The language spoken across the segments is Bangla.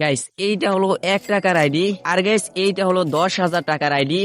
গাইস এইটা হলো এক টাকার আইডি। আর গাইস এইটা হলো দশ হাজার টাকার আইডি।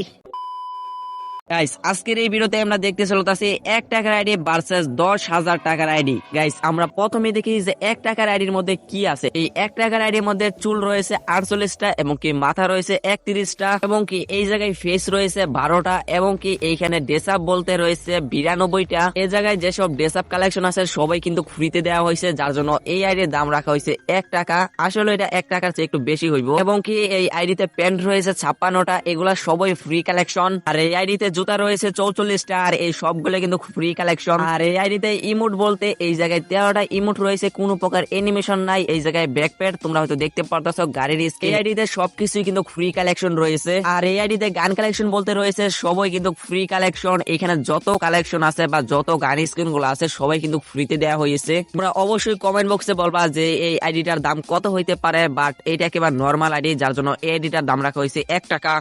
গাইস আজকের এই ভিডিওতে আমরা দেখতে চলতেছি এক টাকার আইডি ভার্সেস দশ হাজার টাকার আইডি। গাইস আমরা প্রথমে দেখি যে এক টাকার আইডির মধ্যে কি আছে। এই এক টাকার আইডির মধ্যে চুল রয়েছে আটচল্লিশটা এবং কি মাথা রয়েছে একত্রিশটা এবং কি এই জায়গায় ফেস রয়েছে বারোটা এবং কি এইখানে ডেসাপ বলতে রয়েছে বিরানব্বইটা। এই জায়গায় যেসব ডেসাপ কালেকশন আছে, সবাই কিন্তু ফ্রিতে দেওয়া হয়েছে, যার জন্য এই আইডির দাম রাখা হয়েছে এক টাকা। আসলে এটা এক টাকার চেয়ে একটু বেশি হইব। এবং কি এই আইডিতে প্যান্ট রয়েছে ছাপ্পান্নটা, এগুলা সবই ফ্রি কালেকশন আর এই আইডিতে জুতা রয়েছে চৌচল্লিশটা আর এই সবগুলো কিন্তু ফ্রি কালেকশন আর এই আইডিতে ইমোট বলতে এই জায়গায় তেরোটা ইমোট রয়েছে, কোনো প্রকার এনিমেশন নাই, এই জায়গায় ব্যাকপ্যাড তোমরা হয়তো দেখতে পারতেছো, গাড়ির এই আইডিতে সবকিছুই কিন্তু ফ্রি কালেকশন রয়েছে। আর এই আইডিতে গান কালেকশন বলতে রয়েছে, সবাই কিন্তু ফ্রি কালেকশন এখানে যত কালেকশন আছে বা যত গান স্ক্রিনগুলো আছে, সবাই কিন্তু ফ্রিতে দেওয়া হয়েছে। তোমরা অবশ্যই কমেন্ট বক্সে বলবা যে এই আইডিটার দাম কত হইতে পারে বাট এটা একেবারে নর্মাল আইডি যার জন্য এই আইডিটার দাম রাখা হয়েছে এক টাকা।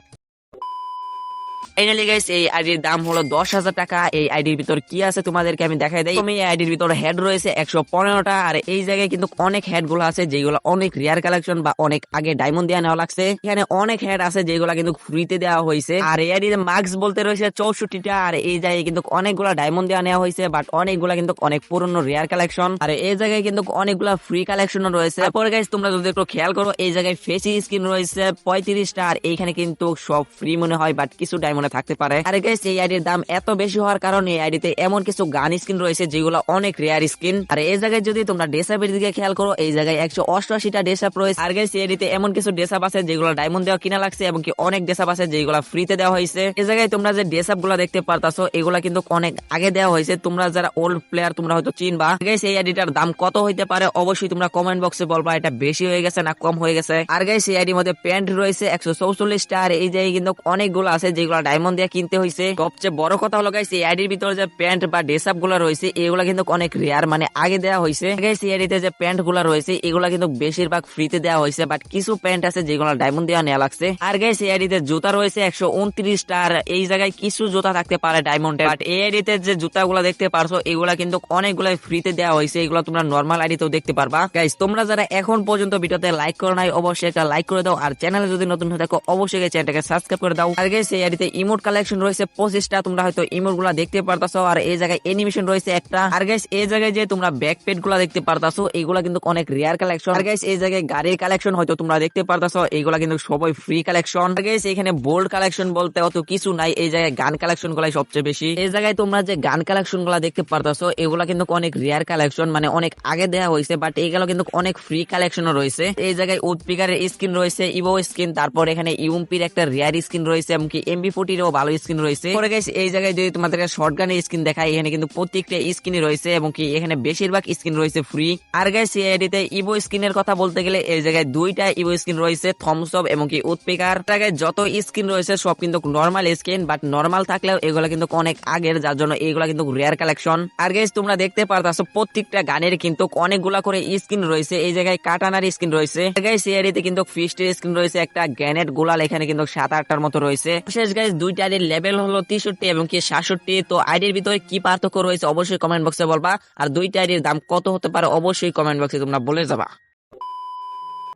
ফাইনালি গাইস এই আইডির দাম হলো দশ হাজার টাকা। এই আইডির ভিতর কি আছে তোমাদেরকে আমি দেখাই দেই। তুমি এই আইডির ভিতর হেড রয়েছে একশো পনেরোটা, আর এই জায়গায় কিন্তু অনেক হেডগুলো আছে যেগুলো অনেক রিয়ার কালেকশন বা অনেক আগে ডায়মন্ড দেওয়া নেওয়া লাগছে। এখানে অনেক হেড আছে যেগুলো কিন্তু ফ্রিতে দেওয়া হয়েছে। আর এই আইডির মার্কস বলতে রয়েছে চৌষট্টিটা, আর এই জায়গায় কিন্তু অনেকগুলো ডায়মন্ড দেওয়া নেওয়া হয়েছে বাট অনেকগুলো কিন্তু অনেক পুরনো রিয়ার কালেকশন আর এই জায়গায় কিন্তু অনেকগুলো ফ্রি কালেকশন রয়েছে। তারপরে গাইস তোমরা যদি একটু খেয়াল করো, এই জায়গায় ফেসি স্কিন রয়েছে পঁয়ত্রিশটা, আর এইখানে কিন্তু সব ফ্রি মনে হয় বাট কিছু ডায়মন্ডে থাকতে পারে। আর গাইস এই আইডির দাম এত বেশি হওয়ার কারণে এই আইডিতে এমন কিছু গান স্কিন রয়েছে, যেগুলো অনেক রেয়ার স্কিন আর এই জায়গায় যদি তোমরা ডেসাপের দিকে খেয়াল করো, এই জায়গায় একশো অষ্টআশিটা ডেসাপ রয়েছে। আর গাইস এই আইডিতে এমন কিছু ডেসাপ আছে, যেগুলো ডায়মন্ড দেওয়া কিনা লাগছে, এবং কি অনেক ডেসাপ আছে, যেগুলো ফ্রিতে দেওয়া হয়েছে। এই জায়গায় তোমরা যে ডেসাপগুলো দেখতে পারতাছো, এগুলা কিন্তু অনেক আগে দেওয়া হয়েছে। তোমরা যারা ওল্ড প্লেয়ার তোমরা হয়তো চিনবা। গাইস এই আইডিটার দাম কত হইতে পারে, অবশ্যই তোমরা কমেন্ট বক্সে বলবা, এটা বেশি হয়ে গেছে না কম হয়ে গেছে। আর গাইস এই আইডির মধ্যে প্যান্ট রয়েছে, একশো চৌচল্লিশটা। আর এই জায়গায় কিন্তু অনেকগুলো আছে, যেগুলো দিয়ে কিনতে হয়েছে সবচেয়ে বড় কথা হলো গাইস এই আইডির ভিতরে যে প্যান্ট বা ড্রেসআপগুলো রয়েছে, এগুলো কিন্তু অনেক রেয়ার মানে আগে দেওয়া হয়েছে গাইস এই আইডিতে যে প্যান্টগুলো রয়েছে, এগুলো কিন্তু বেশিরভাগ ফ্রিতে দেওয়া হয়েছে বাট কিছু প্যান্ট আছে যেগুলো ডায়মন্ড দেওয়া নেওয়া লাগছে। আর গাইস এই আইডিতে জুতা রয়েছে একশো উনত্রিশটা, আর এই জায়গায় কিছু জুতা থাকতে পারে ডায়মন্ডে বাট এই আইডিতে যে জুতাগুলো দেখতে পারছ, এগুলা কিন্তু অনেকগুলো ফ্রিতে দেওয়া হয়েছে এগুলো তোমরা নর্মাল আইডিতেও দেখতে পারবা। গাইস তোমরা যারা এখন পর্যন্ত ভিডিওতে লাইক করো নাই, অবশ্যই একটা লাইক করে দাও, আর চ্যানেলে যদি নতুন হয়ে থাকো, অবশ্যই চ্যানেলটাকে সাবস্ক্রাইব করে দাও। আর গাইস এই আইডিতে ইমোট কালেকশন রয়েছে পঁচিশটা, তোমরা হয়তো ইমোটগুলা দেখতে পারতাছো। আর এই জায়গায় এনিমেশন রয়েছে একটা। আর গাইস এই জায়গায় যে তোমরা ব্যাক পেডগুলা দেখতে পারতাছো এগুলা কিন্তু অনেক রেয়ার কালেকশন আর গাইস এই জায়গায় গাড়ির কালেকশন হয়তো তোমরা দেখতে পারতাছো এগুলা কিন্তু সবাই ফ্রি কালেকশন আর গাইস এখানে বোল্ড কালেকশন বলতে অত কিছু নাই, এই জায়গায় গান কালেকশন গুলাই সবচেয়ে বেশি। এই জায়গায় তোমরা যে গান কালেকশনগুলা দেখতে পারতাছো, এগুলা কিন্তু অনেক রেয়ার কালেকশন মানে অনেক আগে দেওয়া হয়েছে বাট এইগুলো কিন্তু অনেক ফ্রি কালেকশনও রয়েছে। এই জায়গায় উৎপিকারের স্কিন রয়েছে ইভো স্কিন তারপর এখানে ইউম্পির একটা রেয়ার স্কিন রয়েছে, এমনকি এমবি ফোর্টিরও ভালো স্কিন রয়েছে। পরে গাইস এই জায়গায় যদি তোমাদের শর্ট গানের স্কিন দেখায় এখানে কিন্তু প্রত্যেকটা স্কিনই রয়েছে এবং কি এখানে বেশিরভাগ স্কিন রয়েছে ফ্রি আর গাইস এই আইডিতে ইভো স্কিনের কথা বলতে গেলে এই জায়গায় দুইটা ইভো স্কিন রয়েছে থমস আপ এবং কি উৎপিকার যত স্কিন রয়েছে, সব কিন্তু নর্মাল স্কিন বাট নর্মাল থাকলেও এগুলো কিন্তু অনেক আগের, যার জন্য এগুলো কিন্তু রেয়ার কালেকশন আর গাইস তোমরা দেখতে পারতাছো, প্রত্যেকটা গানের কিন্তু অনেকগুলা করে স্কিন রয়েছে, এই জায়গায় কাটানার স্কিন রয়েছে। গাইস এই আইডিতে কিন্তু ফিস্টের স্কিন রয়েছে, একটা গ্যানেট গোলাল এখানে কিন্তু সাত আটটার মতো রয়েছে। শেষ গাইস দুইটা আইডির লেভেল হলো তেষট্টি এবং কি সাতষট্টি। তো আইডির ভিতরে কি পার্থক্য রয়েছে অবশ্যই কমেন্ট বক্সে বলবা। আর দুইটা আইডির দাম কত হতে পারে অবশ্যই কমেন্ট বক্সে তোমরা বলে যাবা।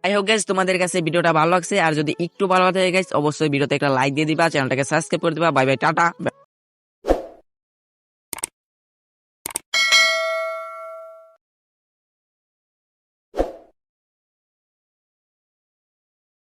আই হোক গাইস তোমাদের কাছে ভিডিওটা ভালো লাগছে। আর যদি একটু ভালো লাগে গেছে অবশ্যই ভিডিওতে একটা লাইক দিয়ে দিবা, চ্যানেলটাকে সাবস্ক্রাইব করে দিবা। Bye bye tata.